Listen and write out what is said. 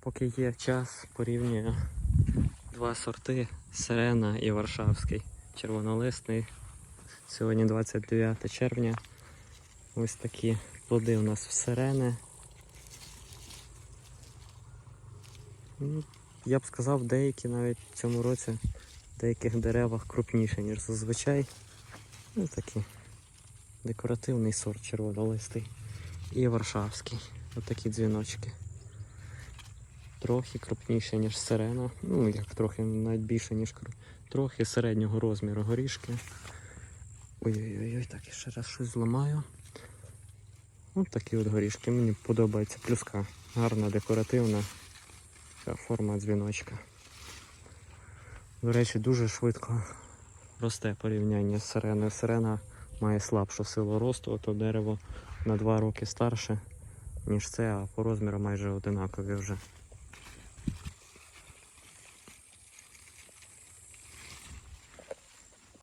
поки є час, порівнюю два сорти сирена і варшавський. Червонолисний. Сьогодні 29 червня. Ось такі плоди у нас в сирени. Ну, Я б сказав, деякі навіть в цьому році в деяких деревах крупніші, ніж зазвичай. Ну, такий декоративний сорт червонолистий. І варшавський. Ось такі дзвіночки. Трохи крупніше, ніж сирена. Ну, як трохи, навіть більше, ніж трохи середнього розміру горішки. Ой-ой-ой, так, я ще раз щось зламаю. Ось такі от горішки. Мені подобається плюска. Гарна, декоративна. Така форма дзвіночка. До речі, дуже швидко росте порівняння з сиреною. Сирена має слабшу силу росту, то дерево на 2 роки старше, ніж це, а по розміру майже одинакові вже.